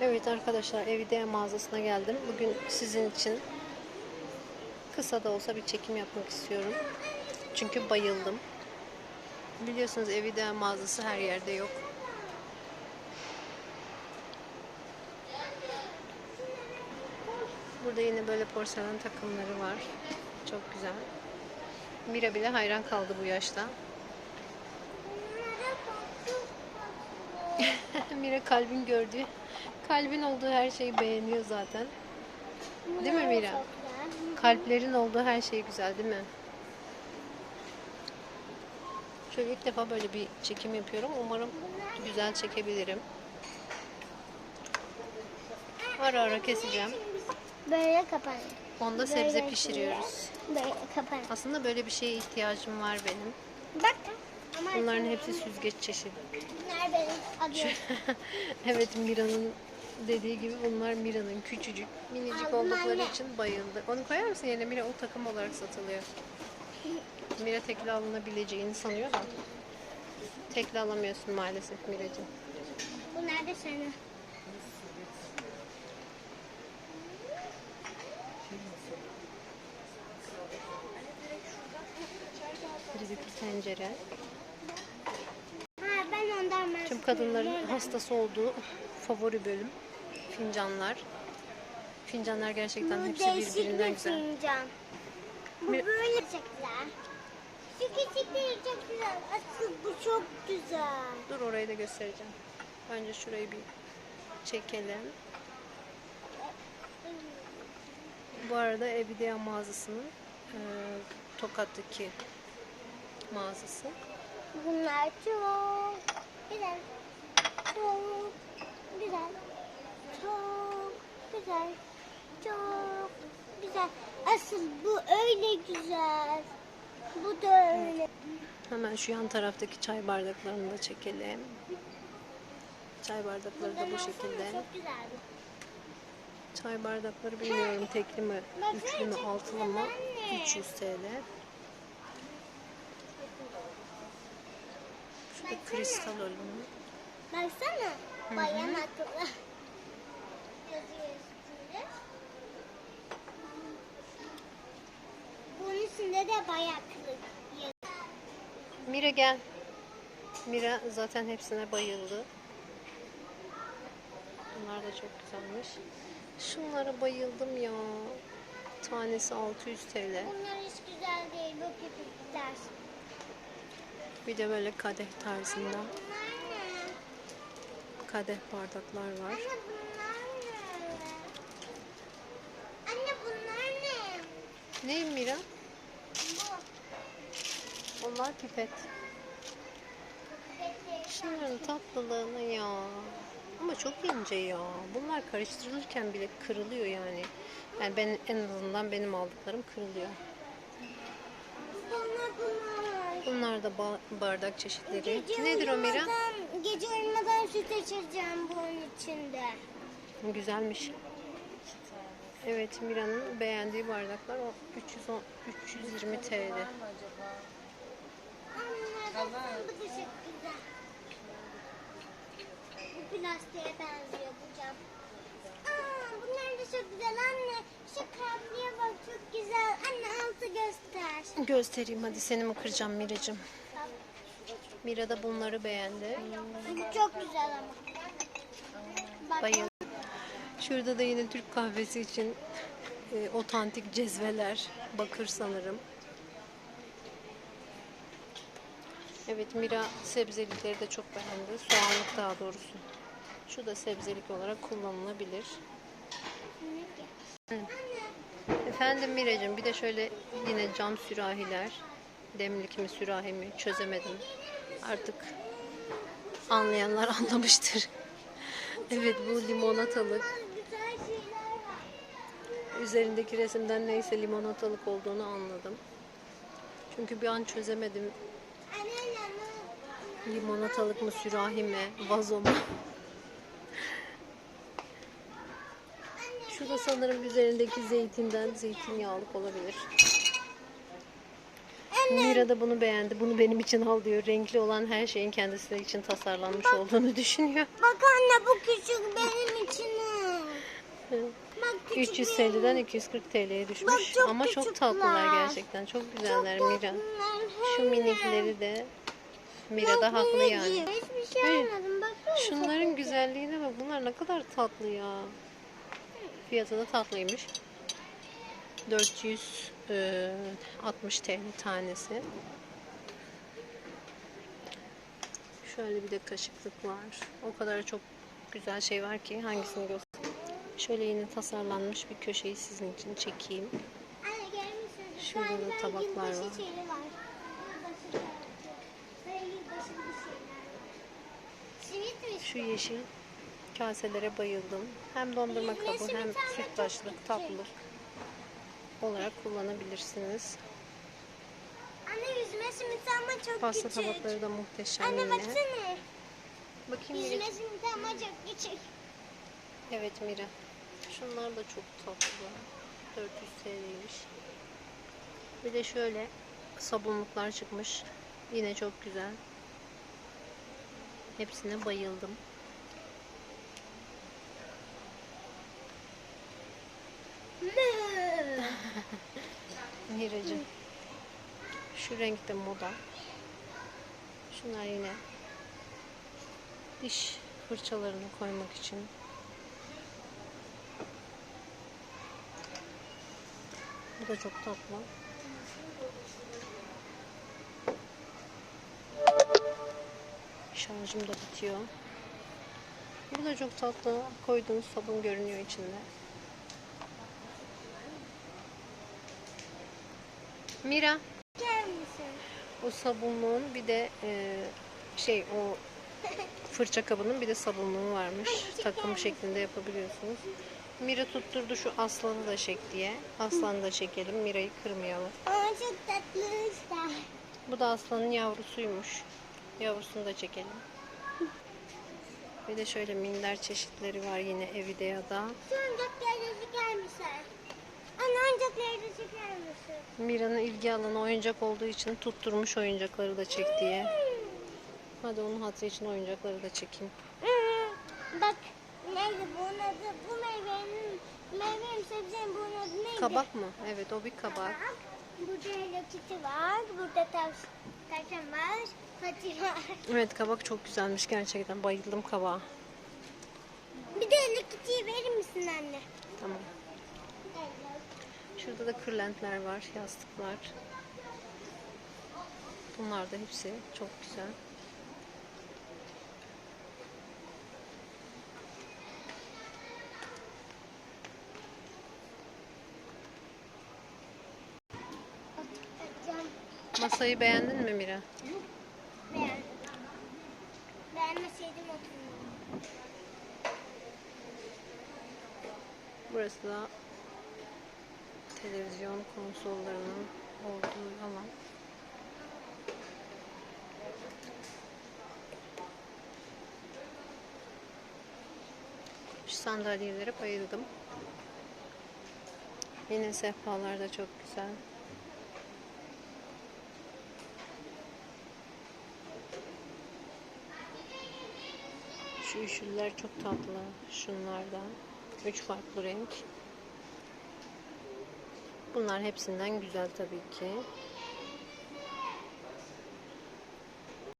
Evet arkadaşlar Evide mağazasına geldim. Bugün sizin için kısa da olsa bir çekim yapmak istiyorum. Çünkü bayıldım. Biliyorsunuz Evide mağazası her yerde yok. Burada yine böyle porselen takımları var. Çok güzel. Mira bile hayran kaldı bu yaşta. Mira kalbin gördüğü, kalbin olduğu her şeyi beğeniyor zaten. Değil mi Mira? Kalplerin olduğu her şey güzel değil mi? Şöyle ilk defa böyle bir çekim yapıyorum. Umarım güzel çekebilirim. Ara ara keseceğim. Böyle kapanır. Onda sebze pişiriyoruz. Böyle kapanır. Aslında böyle bir şeye ihtiyacım var benim. Bak. Bunların hepsi süzgeç çeşidi. bunlar benim evet Mira'nın dediği gibi bunlar Mira'nın küçücük, minicik oldukları için bayıldı. Onu koyar mısın yerine? Mira o takım olarak satılıyor. Mira tekli alınabileceğini sanıyor da. Tekli alamıyorsun maalesef Miracığım. Bunlar da senin. Düdüklü tencere. Ha ben ondan Tüm kadınların hastası olduğu favori bölüm. Fincanlar. Fincanlar gerçekten Bu hepsi değişik birbirinden bir güzel. fincan. Bu Bir- böyle çekler. Şu küçükleri çok güzel. Asıl bu çok güzel. Dur orayı da göstereceğim. Önce şurayı bir çekelim. Bu arada Evideya mağazasının e, Tokat'taki mağazası. Bunlar çok güzel. Çok güzel. Çok güzel. Çok güzel. Asıl bu öyle güzel. Bu da öyle. Hemen şu yan taraftaki çay bardaklarını da çekelim. Çay bardakları da bu şekilde. alsana, Çok güzel. Çay bardakları bilmiyorum tekli mi, üçlü mü, altılı mı? 300 TL. Şurada kristal ölümü. Baksana. Bayan akıllı. De bayaklı yazıyor. Mira gel. Mira zaten hepsine bayıldı. Bunlar da çok güzelmiş. Şunlara bayıldım ya. Tanesi 600 TL. Bunlar hiç güzel değil. Bu köpükler. Bir de böyle kadeh tarzında kadeh bardaklar var. Anne bunlar ne? Anne bunlar ne? Ne Mira? Bu. Onlar pipet. Şunların tatlılığına ya. Ama çok ince ya. Bunlar karıştırılırken bile kırılıyor yani. Yani ben en azından benim aldıklarım kırılıyor. Bunlar bunlar. Bunlar da ba- bardak çeşitleri. Gece Nedir o Mira? Gece uyumadan süt içeceğim bunun içinde. Güzelmiş. Evet Mira'nın beğendiği bardaklar o 310 320 TL. Anne baksana bu da çok güzel. Bu plastiğe benziyor bu cam. Aa, bunlar da çok güzel anne. Şu kalpliye bak çok güzel. Anne altı göster. Göstereyim hadi seni mi kıracağım Miracığım. Mira da bunları beğendi. Bu çok güzel ama. Bak, Bayıldı. Şurada da yine Türk kahvesi için e, otantik cezveler. Bakır sanırım. Evet Mira sebzelikleri de çok beğendi. Soğanlık daha doğrusu. Şu da sebzelik olarak kullanılabilir. Efendim Miracığım bir de şöyle yine cam sürahiler. Demlik mi sürahi mi çözemedim. Artık anlayanlar anlamıştır. evet bu limonatalık. Üzerindeki resimden neyse limonatalık olduğunu anladım. Çünkü bir an çözemedim. Limonatalık mı, sürahi mi, vazo mu? Şu da sanırım üzerindeki zeytinden zeytinyağlık olabilir. Mira da bunu beğendi. Bunu benim için al diyor. Renkli olan her şeyin kendisi için tasarlanmış olduğunu düşünüyor. Bak anne bu küçük benim için küçük 350'den 240 TL'ye düşmüş. Bak çok Ama çok küçükler. tatlılar gerçekten. Çok güzeller Çok Mira. Şu minikleri de Mira da haklı yani. Hiçbir şey almadım. Musun? Şunların güzelliğine bak. Bunlar ne kadar tatlı ya. Fiyatı da tatlıymış. 460 TL tanesi. Şöyle bir de kaşıklık var. O kadar çok güzel şey var ki hangisini göster. Şöyle yine tasarlanmış bir köşeyi sizin için çekeyim. Şurada da tabaklar var. Şu yeşil kaselere bayıldım. Hem dondurma kabı hem sütlaçlık, tatlılık olarak kullanabilirsiniz. Anne yüzme simiti ama çok Pasta küçük. tabakları da muhteşem Anne yine. baksana. Bakayım Mira. Simiti ama çok küçük. Evet Mira. Şunlar da çok tatlı. 400 TL'ymiş. Bir de şöyle sabunluklar çıkmış. Yine çok güzel. Hepsine bayıldım. Miracım. Şu renkte moda. Şunlar yine diş fırçalarını koymak için. Bu da çok tatlı. Şarjım da bitiyor. Bu da çok tatlı. Koyduğunuz sabun görünüyor içinde. Mira, Gel misin? o sabunluğun bir de e, şey o fırça kabının bir de sabunluğu varmış. Takım şeklinde yapabiliyorsunuz. Mira tutturdu şu aslanı da çek diye. Aslanı da çekelim. Mira'yı kırmayalım. Ama çok tatlı işte. Bu da aslanın yavrusuymuş. Yavrusunu da çekelim. Bir de şöyle minder çeşitleri var yine evde ya da. Şu oyuncakları çeker misin? Anne oyuncakları çeker misin? Mira'nın ilgi alanı oyuncak olduğu için tutturmuş oyuncakları da çek diye. Hadi onun hatırı için oyuncakları da çekeyim. Bak neydi bunun adı? Bu meyvenin meyvenin sebzenin bunun adı neydi? Kabak mı? Evet o bir kabak. Bak, Burada Hello Kitty var. Burada tav- tavşan var. Evet kabak çok güzelmiş gerçekten. Bayıldım kabağa. Bir de Kitty'yi verir misin anne? Tamam. Şurada da kırlentler var, yastıklar. Bunlar da hepsi çok güzel. Masayı beğendin mi Mira? Beğendim. Beğenmeseydim oturmam. Burası da televizyon konsollarının olduğu alan. Şu sandalyelere bayıldım. Yine sehpalar da çok güzel. Şu üçlüler çok tatlı. Şunlardan. Üç farklı renk. Bunlar hepsinden güzel tabii ki.